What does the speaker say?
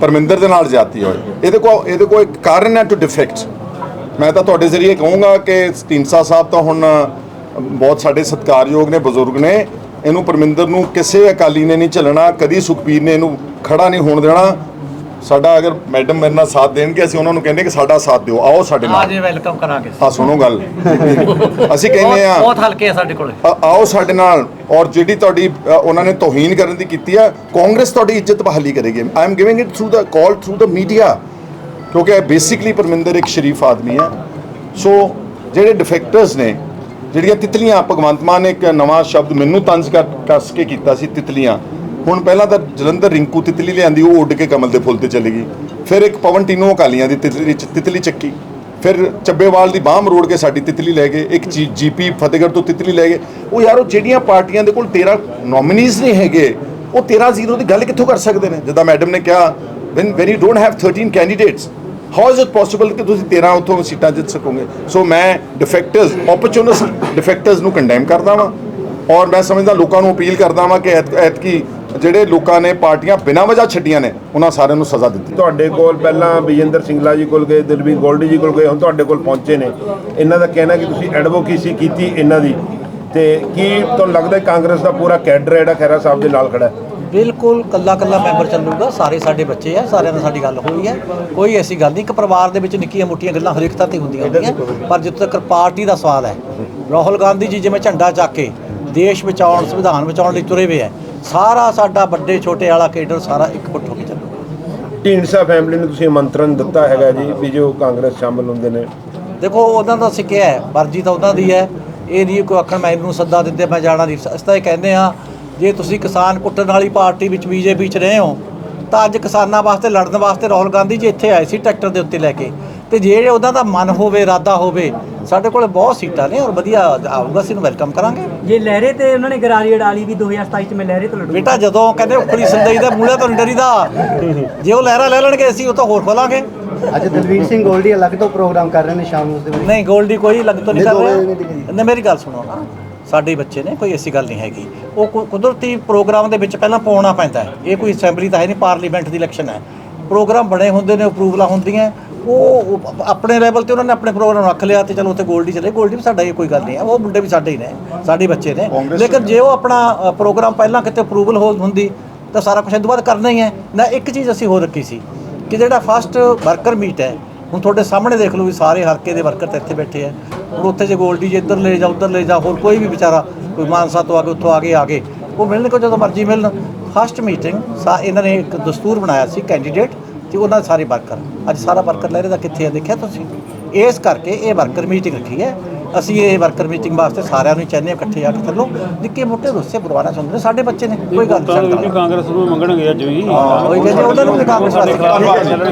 ਪਰਮਿੰਦਰ ਦੇ ਨਾਲ ਜਾਤੀ ਹੋਏ। ਇਹਦੇ ਕੋ ਇਹਦੇ ਕੋ ਇੱਕ ਕਾਰਨ ਹੈ ਟੂ ਡਿਫੈਕਟ ਮੈਂ ਤਾਂ ਤੁਹਾਡੇ ਜ਼ਰੀਏ ਕਹੂੰਗਾ ਕਿ ਢੀਂਡਸਾ ਸਾਹਿਬ ਤਾਂ ਹੁਣ ਬਹੁਤ ਸਾਡੇ ਸਤਿਕਾਰਯੋਗ ਨੇ, ਬਜ਼ੁਰਗ ਨੇ। ਇਹਨੂੰ ਪਰਮਿੰਦਰ ਨੂੰ ਕਿਸੇ ਅਕਾਲੀ ਨੇ ਨਹੀਂ ਝੱਲਣਾ, ਕਦੀ ਸੁਖਬੀਰ ਨੇ ਇਹਨੂੰ ਖੜਾ ਨਹੀਂ ਹੋਣ ਦੇਣਾ। ਸਾਡਾ ਅਗਰ ਮੈਡਮ ਮੇਰੇ ਨਾਲ ਸਾਥ ਦੇਣਗੇ ਅਸੀਂ ਉਹਨਾਂ ਨੂੰ ਕਹਿੰਦੇ ਕਿ ਸਾਡਾ ਸਾਥ ਦਿਓ। ਆਓ ਸਾਡੇ ਆ ਨਾਲ ਜੀ ਵੈਲਕਮ ਕਰਾਂਗੇ। ਆ ਸੁਣੋ ਗੱਲ। ਅਸੀਂ ਕਹਿੰਦੇ ਆ ਬਹੁਤ ਹਲਕੇ ਆ ਸਾਡੇ ਕੋਲੇ। ਆ- ਆਓ ਸਾਡੇ ਨਾਲ। ਔਰ ਜਿਹੜੀ ਤੁਹਾਡੀ ਉਹਨਾਂ ਨੇ ਤੋਹੀਨ ਕਰਨ ਦੀ ਕੀਤੀ ਹੈ ਕਾਂਗਰਸ ਤੁਹਾਡੀ ਇੱਜ਼ਤ ਬਹਾਲੀ ਕਰੇਗੀ। I am giving it through the call through the media ਕਿਉਂਕਿ ਬੇਸਿਕਲੀ ਪਰਮਿੰਦਰ ਇੱਕ ਸ਼ਰੀਫ ਆਦਮੀ ਹੈ ਸੋ ਜਿਹੜੇ ਡਿਫੈਕਟਰਸ ਨੇ ਜਿਹੜੀਆਂ ਤਿਤਲੀਆਂ ਭਗਵੰਤ ਮਾਨ ਨੇ ਇੱਕ ਨਵਾਂ ਸ਼ਬਦ ਮੈਨੂੰ ਤੰਜ ਕਰ ਕੱਸ ਕੇ ਕੀਤਾ ਸੀ ਤਿਤਲੀਆਂ। ਹੁਣ ਪਹਿਲਾਂ ਤਾਂ ਜਲੰਧਰ ਰਿੰਕੂ ਤਿਤਲੀ ਲਿਆਂਦੀ, ਉਹ ਉੱਡ ਕੇ ਕਮਲ ਦੇ ਫੁੱਲ ਤੇ ਚਲੀ ਗਈ। ਫਿਰ ਇੱਕ ਪਵਨ ਟੀਨੋ ਅਕਾਲੀਆਂ ਦੀ ਤਿਤਲੀ ਤਿਤਲੀ ਚੱਕੀ। ਫਿਰ ਚੱਬੇਵਾਲ ਦੀ ਬਾਹ ਮਰੋੜ ਕੇ ਸਾਡੀ ਤਿਤਲੀ ਲੈ ਗਏ। ਇੱਕ ਜੀਪੀ ਫਤਿਹਗੜ੍ਹ ਤੋਂ ਤਿਤਲੀ ਲੈ ਗਏ। ਉਹ ਯਾਰ, ਉਹ ਜਿਹੜੀਆਂ ਪਾਰਟੀਆਂ ਦੇ ਕੋਲ 13 ਨੋਮੀਨੀਜ਼ ਨਹੀਂ ਹੈਗੇ, ਉਹ 13 ਜ਼ੀਰੋ ਦੀ ਗੱਲ ਕਿੱਥੋਂ ਕਰ ਸਕਦੇ ਨੇ? ਜਿੱਦਾਂ ਮੈਡਮ ਨੇ ਕਿਹਾ when when you don't have 13 candidates, how is it possible ਕਿ ਤੁਸੀਂ 13 ਉੱਥੋਂ ਸੀਟਾਂ ਜਿੱਤ ਸਕੋਗੇ? ਸੋ ਮੈਂ ਡਿਫੈਕਟਰਸ ਓਪਰਚੁਨਿਸਟ ਡਿਫੈਕਟਰਸ ਨੂੰ ਕੰਡੈਮ ਕਰਦਾ ਵਾਂ। ਔਰ ਮੈਂ ਸਮਝਦਾ ਲੋਕਾਂ ਨੂੰ ਅਪੀਲ ਕਰਦਾ ਵਾਂ ਕਿ ਐਤ- ਐਤਕੀ ਜਿਹੜੇ ਲੋਕਾਂ ਨੇ ਪਾਰਟੀਆਂ ਬਿਨਾਂ ਵਜ੍ਹਾ ਛੱਡੀਆਂ ਨੇ ਉਹਨਾਂ ਸਾਰਿਆਂ ਨੂੰ ਸਜ਼ਾ ਦਿੱਤੀ। ਤੁਹਾਡੇ ਕੋਲ ਪਹਿਲਾਂ ਵਿਜੇਂਦਰ ਸਿੰਗਲਾ ਜੀ ਕੋਲ ਗਏ ਦਿਲਵੀਰ ਗੋਲਡੀ ਜੀ ਕੋਲ ਗਏ ਹੁਣ ਤੁਹਾਡੇ ਕੋਲ ਪਹੁੰਚੇ ਨੇ। ਇਹਨਾਂ ਦਾ ਕਹਿਣਾ ਕਿ ਤੁਸੀਂ ਐਡਵੋਕੇਸੀ ਕੀਤੀ ਇਹਨਾਂ ਦੀ। ਤੇ ਕੀ ਤੁਹਾਨੂੰ ਲੱਗਦਾ ਕਾਂਗਰਸ ਦਾ ਪੂਰਾ ਕੈਡਰ ਹੈ ਜਿਹੜਾ ਖੈਰਾ ਸਾਹਿਬ ਦੇ ਨਾਲ ਖੜਾ ਹੈ? ਬਿਲਕੁਲ ਕੱਲਾ ਕੱਲਾ ਮੈਂਬਰ ਚੱਲੂਗਾ ਸਾਰੇ ਸਾਡੇ ਬੱਚੇ ਆ ਸਾਰਿਆਂ ਨਾਲ ਸਾਡੀ ਗੱਲ ਹੋਈ ਹੈ। ਕੋਈ ਐਸੀ ਗੱਲ ਨਹੀਂ ਇੱਕ ਪਰਿਵਾਰ ਦੇ ਵਿੱਚ ਨਿੱਕੀਆਂ ਮੋਟੀਆਂ ਗੱਲਾਂ ਹਰੇਕ ਤਰ੍ਹਾਂ ਤੇ ਹੁੰਦੀਆਂ ਹੁੰਦੀਆਂ। ਪਰ ਜਿੱਥੇ ਤੱਕ ਪਾਰਟੀ ਦਾ ਸਵਾਲ ਹੈ ਰਾਹੁਲ ਗਾਂਧੀ ਜੀ ਜਿਵੇਂ ਝੰਡਾ ਚੱਕ ਕੇ ਦੇਸ਼ ਬਚਾਉਣ ਸੰਵਿਧਾਨ ਬਚਾਉਣ ਲਈ ਤੁਰੇ ਹੋਏ ਹੈ ਸਾਰਾ ਸਾਡਾ ਵੱਡੇ ਛੋਟੇ ਵਾਲਾ ਕੇਡਰ ਸਾਰਾ ਇੱਕ ਫੁੱਟ ਹੋ ਕੇ ਚੱਲੂਗਾ ਢੀਂਡਸਾ ਫੈਮਿਲੀ ਨੂੰ ਤੁਸੀਂ ਆਮੰਤਰਣ ਦਿੱਤਾ ਹੈਗਾ ਜੀ ਵੀ ਜੋ ਕਾਂਗਰਸ ਸ਼ਾਮਲ ਹੁੰਦੇ ਨੇ। ਦੇਖੋ ਉਹਨਾਂ ਦਾ ਸਿੱਕਿਆ ਹੈ ਮਰਜ਼ੀ ਤਾਂ ਉਹਨਾਂ ਦੀ ਹੈ। ਇਹ ਨਹੀਂ ਕੋਈ ਆਖਣ ਮੈਂ ਇਹਨੂੰ ਸੱਦਾ ਦਿੰਦੇ ਮੈਂ ਜਾਣਾ ਨਹੀਂ। ਅਸੀਂ ਤਾਂ ਇਹ ਕਹਿੰਦੇ ਆ ਜੇ ਤੁਸੀਂ ਕਿਸਾਨ ਕੁੱਟਣ ਵਾਲੀ ਪਾਰਟੀ ਵਿੱਚ ਬੀਜੇਪੀ 'ਚ ਰਹੇ ਹੋ ਤਾਂ ਅੱਜ ਕਿਸਾਨਾਂ ਵਾਸਤੇ ਲੜਨ ਵਾਸਤੇ ਰਾਹੁਲ ਗਾਂਧੀ ਜੀ ਇੱਥੇ ਆਏ ਸੀ ਟਰੈਕਟਰ ਦੇ ਉੱਤੇ ਲੈ ਕੇ। ਤੇ ਜੇ ਉਹਨਾਂ ਦਾ ਮਨ ਹੋਵੇ ਇਰਾਦਾ ਹੋਵੇ ਸਾਡੇ ਕੋਲ ਬਹੁਤ ਸੀਟਾਂ ਨੇ ਔਰ ਵਧੀਆ ਆਊਗਾ ਅਸੀਂ ਨੂੰ ਵੈਲਕਮ ਕਰਾਂਗੇ। ਜੇ ਲਹਿਰੇ ਤੇ ਉਹਨਾਂ ਨੇ ਗਰਾਰੀ ਅਡਾ ਲਈ ਵੀ 2027 ਚ ਮੈਂ ਲਹਿਰੇ ਤੋਂ ਲੜੂੰਗਾ। ਬੇਟਾ ਜਦੋਂ ਕਹਿੰਦੇ ਉਖੜੀ ਸੰਦਈ ਦਾ ਮੂਲੇ ਤੋਂ ਡਰੀਦਾ। ਜੇ ਉਹ ਲਹਿਰਾ ਲੈ ਲੈਣਗੇ ਅਸੀਂ ਉਹ ਤਾਂ ਹੋਰ ਖੋਲਾਂਗੇ। ਅੱਜ ਦਲਵੀਰ ਸਿੰਘ ਗੋਲਡੀ ਅਲੱਗ ਤੋਂ ਪ੍ਰੋਗਰਾਮ ਕਰ ਰਹੇ ਨੇ ਸ਼ਾਮ ਨੂੰ ਉਸ ਦੇ ਵਿੱਚ। ਨਹੀਂ ਗੋਲਡੀ ਕੋਈ ਲੱਗ ਤੋਂ ਨਹੀਂ ਕਰ ਰਿਹਾ। ਨਹੀਂ। ਮੇਰੀ ਗੱਲ ਸੁਣੋ ਨਾ। ਸਾਡੇ ਬੱਚੇ ਨੇ ਕੋਈ ਐਸੀ ਗੱਲ ਨਹੀਂ ਹੈਗੀ। ਉਹ ਕੁਦਰਤੀ ਪ੍ਰੋਗਰਾਮ ਦੇ ਵਿੱਚ ਪਹਿਲਾਂ ਪਾਉਣਾ ਪੈਂਦਾ ਹੈ। ਇਹ ਕੋਈ ਅਸੈਂਬਲੀ ਤਾਂ ਹੈ ਨਹੀਂ ਪਾਰਲੀਮੈਂਟ ਦੀ ਇਲੈਕਸ਼ਨ ਹੈ। ਪ੍ਰੋਗਰਾਮ ਬਣੇ ਹੁੰਦੇ ਨੇ ਅਪਰੂਵਲਾਂ ਹੁੰਦੀਆਂ। ਉਹ ਆਪਣੇ ਲੈਵਲ ਤੇ ਉਹਨਾਂ ਨੇ ਆਪਣੇ ਪ੍ਰੋਗਰਾਮ ਰੱਖ ਲਿਆ ਤੇ ਚਲੋ ਉੱਥੇ ਗੋਲਡੀ ਚਲੇ। ਗੋਲਡੀ ਵੀ ਸਾਡਾ ਇਹ ਕੋਈ ਗੱਲ ਨਹੀਂ ਹੈ। ਉਹ ਮੁੰਡੇ ਵੀ ਸਾਡੇ ਹੀ ਨੇ ਸਾਡੇ ਬੱਚੇ ਨੇ। ਲੇਕਿਨ ਜੇ ਉਹ ਆਪਣਾ ਪ੍ਰੋਗਰਾਮ ਪਹਿਲਾਂ ਕਿਤੇ ਅਪਰੂਵਲ ਹੋ ਹੁੰਦੀ ਤਾਂ ਸਾਰਾ ਕੁਝ ਇਹ ਤੋਂ ਬਾਅਦ ਕਰਨਾ ਹੀ ਹੈ। ਨਾ ਇੱਕ ਚੀਜ਼ ਅਸੀਂ ਹੋਰ ਰੱਖੀ ਸੀ ਕਿ ਜਿਹੜਾ ਫਸਟ ਵਰਕਰ ਮੀਟ ਹੈ ਹੁਣ ਤੁਹਾਡੇ ਸਾਹਮਣੇ ਦੇਖ ਲਓ ਵੀ ਸਾਰੇ ਹਲਕੇ ਦੇ ਵਰਕਰ ਤਾਂ ਇੱਥੇ ਬੈਠੇ ਆ ਹੁਣ ਉੱਥੇ ਜੇ ਗੋਲਡੀ ਜੇ ਇੱਧਰ ਲੈ ਜਾ ਉੱਧਰ ਲੈ ਜਾ ਹੋਰ ਕੋਈ ਵੀ ਵਿਚਾਰਾ ਕੋਈ ਮਾਨਸਾ ਤੋਂ ਆ ਕੇ ਉੱਥੋਂ ਆ ਕੇ ਆ ਗਏ ਉਹ ਮਿਲਣ ਕੋ ਜਦੋਂ ਮਰਜ਼ੀ ਮਿਲਣ? ਫਸਟ ਮੀਟਿੰਗ ਸਾ ਇਹਨਾਂ ਨੇ ਇੱਕ ਦਸਤੂਰ ਬਣਾਇਆ ਸੀ ਕੈਂਡੀਡੇਟ ਤੇ ਉਹਨਾਂ ਦੇ ਸਾਰੇ ਵਰਕਰ ਅੱਜ ਸਾਰਾ ਵਰਕਰ ਲਹਿਰੇ ਦਾ ਕਿੱਥੇ ਆ ਦੇਖਿਆ ਤੁਸੀਂ? ਇਸ ਕਰਕੇ ਇਹ ਵਰਕਰ ਮੀਟਿੰਗ ਰੱਖੀ ਹੈ। ਅਸੀਂ ਇਹ ਵਰਕਰ ਮੀਟਿੰਗ ਵਾਸਤੇ ਸਾਰਿਆਂ ਨੂੰ ਚਾਹੁੰਦੇ ਹਾਂ ਇਕੱਠੇ ਆ ਕੇ ਚੱਲੋ। ਨਿੱਕੇ ਮੋਟੇ ਰੁੱਸੇ ਪਰਵਾਨਾ ਚਾਹੁੰਦੇ ਨੇ ਸਾਡੇ ਬੱਚੇ ਨੇ ਕੋਈ ਗੱਲ ਨਹੀਂ ਕਾਂਗਰਸ ਨੂੰ ਮੰਗਣਗੇ ਅੱਜ ਵੀ। ਹਾਂ ਉਹ ਕਹਿੰਦੇ ਉਹਨਾਂ ਨੂੰ ਵੀ ਕਾਂਗਰਸ ਵਾਸਤੇ